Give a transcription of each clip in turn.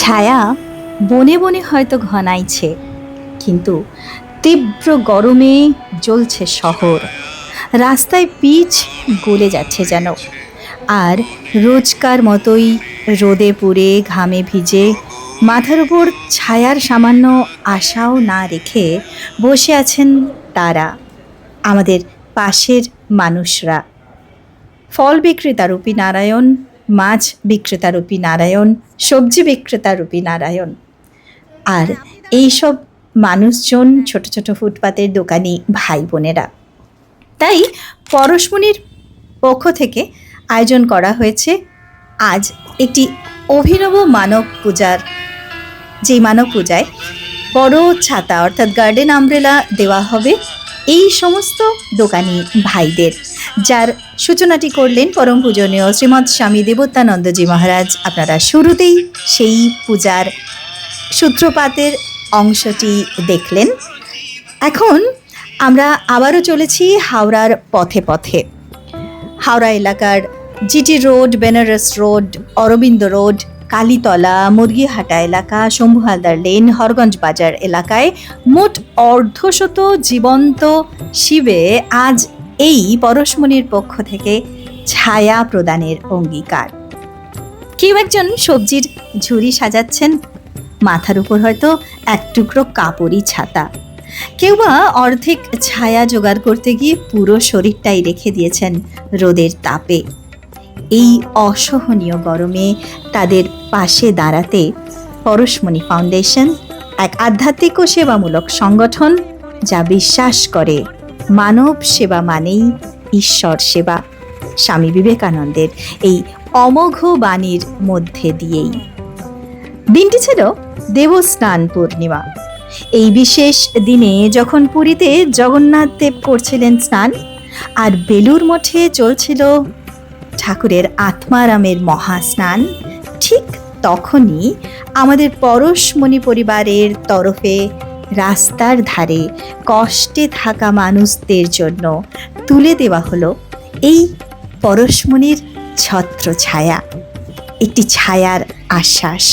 ছায়া বনে বনে হয়তো ঘনাইছে, কিন্তু তীব্র গরমে জ্বলছে শহর। রাস্তায় পিচ গলে যাচ্ছে যেন, আর রোজকার মতোই রোদে পুড়ে ঘামে ভিজে মাথার উপর ছায়ার সামান্য আশাও না রেখে বসে আছেন তারা, আমাদের পাশের মানুষরা। ফল বিক্রেতা রূপী নারায়ণ মাছ বিক্রেতা রূপী নারায়ণ, সবজি বিক্রেতা রূপী নারায়ণ। আর এইসব মানুষজন ছোট ছোট ফুটপাতের দোকানি ভাই বোনেরা। তাই পরশমণির পক্ষ থেকে আয়োজন করা হয়েছে আজ একটি অভিনব মানব পূজার। যেই মানব পূজায় বড় ছাতা অর্থাৎ গার্ডেন আমব্রেলা দেওয়া হবে। এই সমস্ত দোকানি ভাইদের, যার সূচনাটি করলেন পরম পূজনীয় শ্রীমৎ স্বামী দেবত্যানন্দজি মহারাজ। আপনারা শুরুতেই সেই পূজার সূত্রপাতের অংশটি দেখলেন। এখন আমরা আবারও চলেছি হাওড়ার পথে পথে। হাওড়া এলাকার GT road, Benaras road, Aurobindo road Kalitala, Murgihata এলাকা শম্ভু হালদার লেন, হরগঞ্জ বাজার এলাকায় মোট অর্ধশত জীবন্ত শিবে আজ এই পরশমণির পক্ষ থেকে ছায়া প্রদানের অঙ্গীকার। কেউ একজন সবজির ঝুড়ি সাজাচ্ছেন, মাথার উপর হয়তো এক টুকরো কাপড়ই ছাতা। কেউ বা অর্ধেক ছায়া জোগাড় করতে গিয়ে পুরো শরীরটাই রেখে দিয়েছেন রোদের তাপে। এই অসহনীয় গরমে তাদের পাশে দাঁড়াতে পরশমণি ফাউন্ডেশন এক আধ্যাত্মিক ও সেবামূলক সংগঠন যা বিশ্বাস করে, মানব সেবা মানেই ঈশ্বর সেবা। স্বামী বিবেকানন্দের এই অমোঘ বাণীর মধ্যে দিয়েই। দিনটি ছিল দেবস্নান পূর্ণিমা। এই বিশেষ দিনে যখন পুরীতে জগন্নাথ দেব করছিলেন স্নান, আর বেলুর মঠে চলছিল ঠাকুরের আত্মারামের মহাস্নান ঠিক তখনই আমাদের পরশমণি পরিবারের তরফে রাস্তার ধারে কষ্টে থাকা মানুষদের জন্য তুলে দেওয়া হলো এই পরশমণির ছত্র ছায়া একটি ছায়ার আশ্বাস।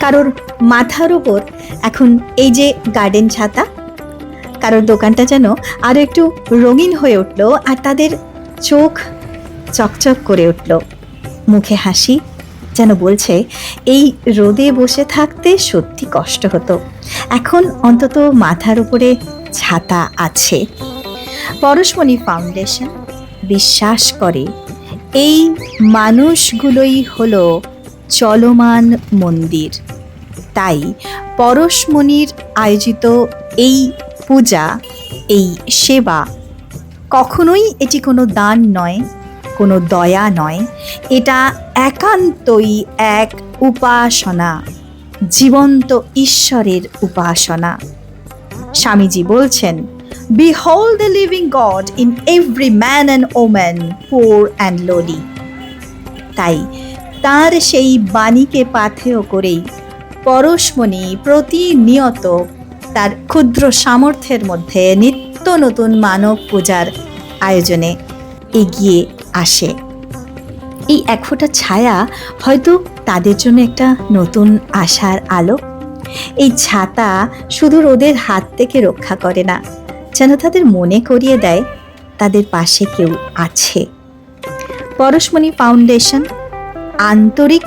কারোর মাথার ওপর এখন এই যে গার্ডেন ছাতা, কারোর দোকানটা যেন আরও একটু রঙিন হয়ে উঠল আর তাদের চোখ চকচক করে উঠল। মুখে হাসি, যেন বলছে, এই রোদে বসে থাকতে সত্যি কষ্ট হতো। এখন অন্তত মাথার উপরে ছাতা আছে। পরশমণি ফাউন্ডেশন বিশ্বাস করে, এই মানুষগুলোই হলো চলমান মন্দির। তাই পরশমণির আয়োজিত এই পূজা, এই সেবা কখনোই এটি কোনো দান নয় কোনো দয়া নয়, এটা একান্তই এক উপাসনা, জীবন্ত ঈশ্বরের উপাসনা। স্বামীজি বলছেন behold the living God in every man and woman poor and lowly তাই তার সেই বাণীকে পাথেয় করেই পরশমণি প্রতিনিয়ত তার ক্ষুদ্র সামর্থ্যের মধ্যে নিত্য নতুন মানব পূজার আয়োজনে এগিয়ে আসে। এই এক ফোঁটা ছায়া হয়তো তাদের জন্য একটা নতুন আশার আলো। এই ছাতা শুধু রোদের হাত থেকে রক্ষা করে না, যেন তাদের মনে করিয়ে দেয় তাদের পাশে কেউ আছে। পরশমণি ফাউন্ডেশন আন্তরিক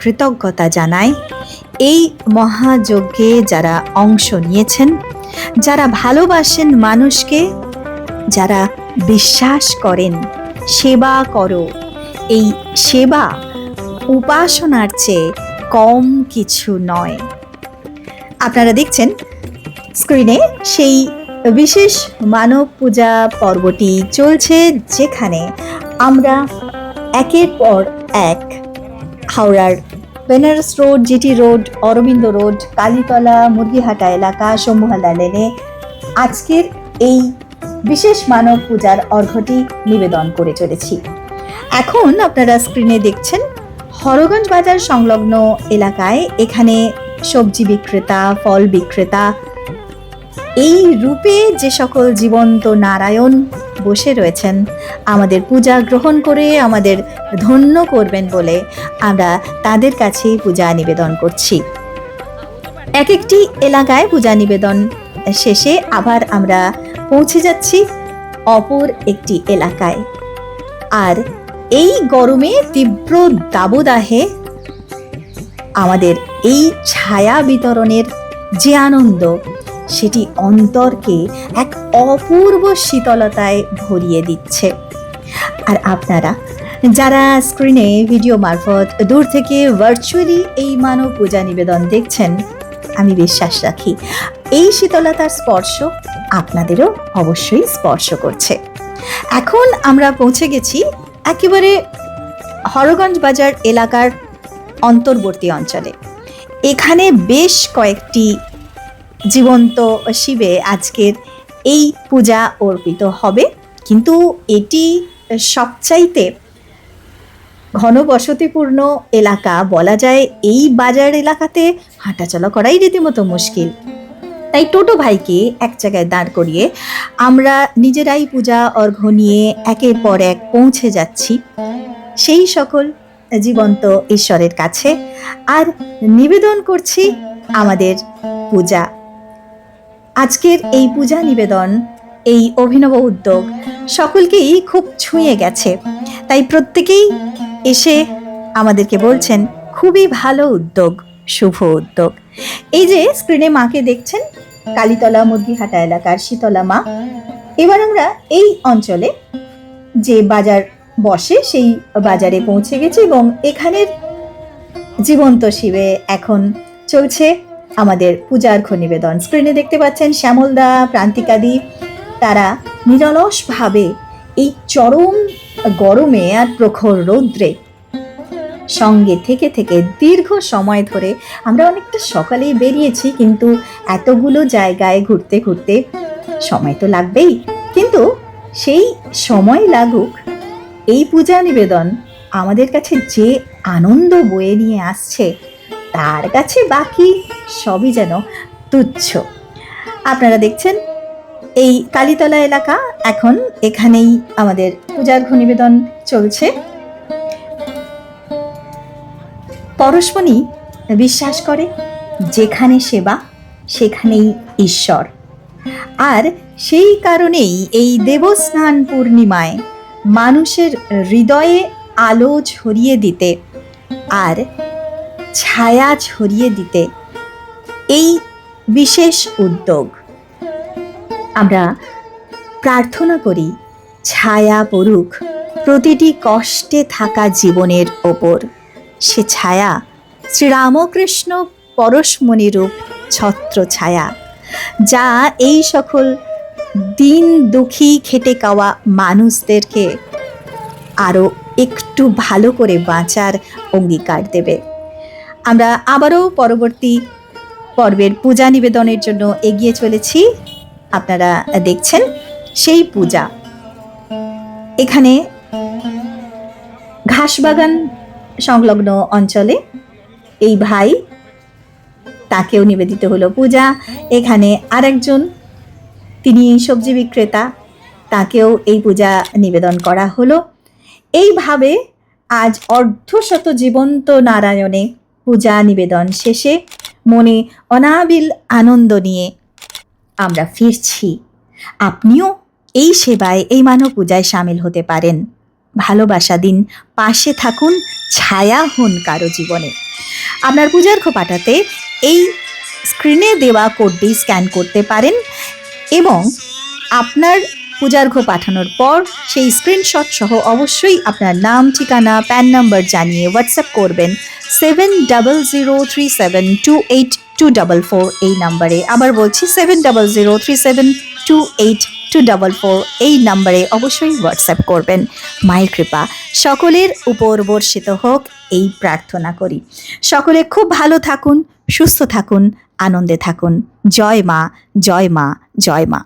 কৃতজ্ঞতা জানায়, এই মহাযজ্ঞে যারা অংশ নিয়েছেন, যারা ভালোবাসেন মানুষকে, যারা বিশ্বাস করেন সেবা করো। এই সেবা উপাসনার চেয়ে কম কিছু নয়। আপনারা দেখছেন স্ক্রিনে সেই বিশেষ মানব পূজা পর্বটি চলছে যেখানে আমরা একের পর এক হাওড়ার Benaras road, GT road, Aurobindo road, Kalitala Murgihata এলাকা শম্ভুহালদা লেনে আজকের এই বিশেষ মানব পূজার অর্ঘটি নিবেদন করে চলেছি। এখন আপনারা স্ক্রিনে দেখছেন, হরগঞ্জ বাজার সংলগ্ন এলাকায় এখানে সবজি বিক্রেতা, ফল বিক্রেতা, এই রূপে যে সকল জীবন্ত নারায়ণ বসে রয়েছেন, আমাদের পূজা গ্রহণ করে আমাদের ধন্য করবেন বলে আমরা তাদের কাছেই পূজা নিবেদন করছি। এক একটি এলাকায় পূজা নিবেদন শেষে আবার আমরা পৌঁছে যাচ্ছি অপর একটি এলাকায়। আর এই গরমে তীব্র দাবদাহে আমাদের এই ছায়া বিতরণের যে আনন্দ, সেটি অন্তরকে এক অপূর্ব শীতলতায় ভরিয়ে দিচ্ছে। আর আপনারা যারা স্ক্রিনে ভিডিও মারফত দূর থেকে ভার্চুয়ালি এই মানব পূজা নিবেদন দেখছেন, আমি বিশ্বাস রাখি, এই শীতলতার স্পর্শ আপনাদেরও অবশ্যই স্পর্শ করছে। এখন আমরা পৌঁছে গেছি একেবারে হরগঞ্জ বাজার এলাকার অন্তর্বর্তী অঞ্চলে। এখানে বেশ কয়েকটি জীবন্ত শিবে আজকের এই পূজা অর্পিত হবে। কিন্তু এটি সবচাইতে ঘনবসতিপূর্ণ এলাকা বলা যায় এই বাজার এলাকাতে হাঁটাচলা করাই রীতিমতো মুশকিল। তাই টোটো ভাইকে এক জায়গায় দাঁড় করিয়ে আমরা নিজেরাই পূজা, অর্ঘ্য নিয়ে একের পর এক পৌঁছে যাচ্ছি। সেই সকল জীবন্ত ঈশ্বরের কাছে আর নিবেদন করছি আমাদের পূজা। আজকের এই পূজা নিবেদন, এই অভিনব উদ্যোগ সকলকেই খুব ছুঁয়ে গেছে। তাই প্রত্যেকেই এসে আমাদেরকে বলছেন, খুবই ভালো উদ্যোগ, শুভ উদ্যোগ। এই যে স্ক্রিনে মাকে দেখছেন, কালীতলা মুরগিহাটা এলাকার শীতলা মা। এবার আমরা এই অঞ্চলে যে বাজার বসে, সেই বাজারে পৌঁছে গেছি এবং এখানের জীবন্ত শিবে এখন চলছে আমাদের পূজার্ঘ নিবেদন স্ক্রিনে দেখতে পাচ্ছেন শ্যামলদা প্রান্তিকাদি তারা নিরলসভাবে এই চরম গরমে আর প্রখর রৌদ্রে সঙ্গে থেকে থেকে দীর্ঘ সময় ধরে আমরা অনেকটা সকালেই বেরিয়েছি, কিন্তু এতগুলো জায়গায় ঘুরতে ঘুরতে সময় তো লাগবেই। কিন্তু সেই সময় লাগুক, এই পূজা নিবেদন আমাদের কাছে যে আনন্দ বয়ে নিয়ে আসছে, তার কাছে বাকি সবই যেন তুচ্ছ। আপনারা দেখছেন, এই কালীতলা এলাকা এখন এখানেই আমাদের পূজার নিবেদন চলছে। পরশমণি বিশ্বাস করে, যেখানে সেবা, সেখানেই ঈশ্বর। আর সেই কারণেই এই দেবস্নান পূর্ণিমায় মানুষের হৃদয়ে আলো ছড়িয়ে দিতে আর ছায়া ছড়িয়ে দিতে এই বিশেষ উদ্যোগ। আমরা প্রার্থনা করি, ছায়া পড়ুক প্রতিটি কষ্টে থাকা জীবনের ওপর। সে ছায়া, শ্রীরামকৃষ্ণ পরশমণিরূপ ছত্র ছায়া, যা এই সকল দিন দুঃখী খেটে খাওয়া মানুষদেরকে আরও একটু ভালো করে বাঁচার অঙ্গীকার দেবে। আমরা আবারও পরবর্তী পর্বের পূজা নিবেদনের জন্য এগিয়ে চলেছি। আপনারা দেখছেন সেই পূজা। এখানে ঘাসবাগান সংলগ্ন অঞ্চলে এই ভাই তাকেও নিবেদিত হলো পূজা। এখানে আরেকজন, তিনি সবজি বিক্রেতা, তাকেও এই পূজা নিবেদন করা হলো। এইভাবে আজ অর্ধশত জীবন্ত নারায়ণে পূজা নিবেদন শেষে মনে অনাবিল আনন্দ নিয়ে আমরা ফিরছি। আপনিও এই সেবায়, এই মানব পূজায় সামিল হতে পারেন। ভালোবাসা দিন। পাশে থাকুন, ছায়া হন কারও জীবনে। আপনার পূজার্ঘ পাঠাতে এই স্ক্রিনে দেওয়া কোডটি স্ক্যান করতে পারেন এবং আপনার পূজার্ঘ পাঠানোর পর সেই স্ক্রিনশট সহ অবশ্যই আপনার নাম, ঠিকানা প্যান নাম্বার জানিয়ে হোয়াটসঅ্যাপ করবেন। Seven double zero three seven two eight two double four এই নাম্বারে আবার বলছি seven double zero three seven two eight two double four এই নাম্বারে অবশ্যই হোয়াটসঅ্যাপ করবেন। মায়ের কৃপা, সকলের উপর বর্ষিত হোক এই প্রার্থনা করি। সকলে খুব ভালো থাকুন, সুস্থ থাকুন, আনন্দে থাকুন। জয় মা জয় মা জয় মা।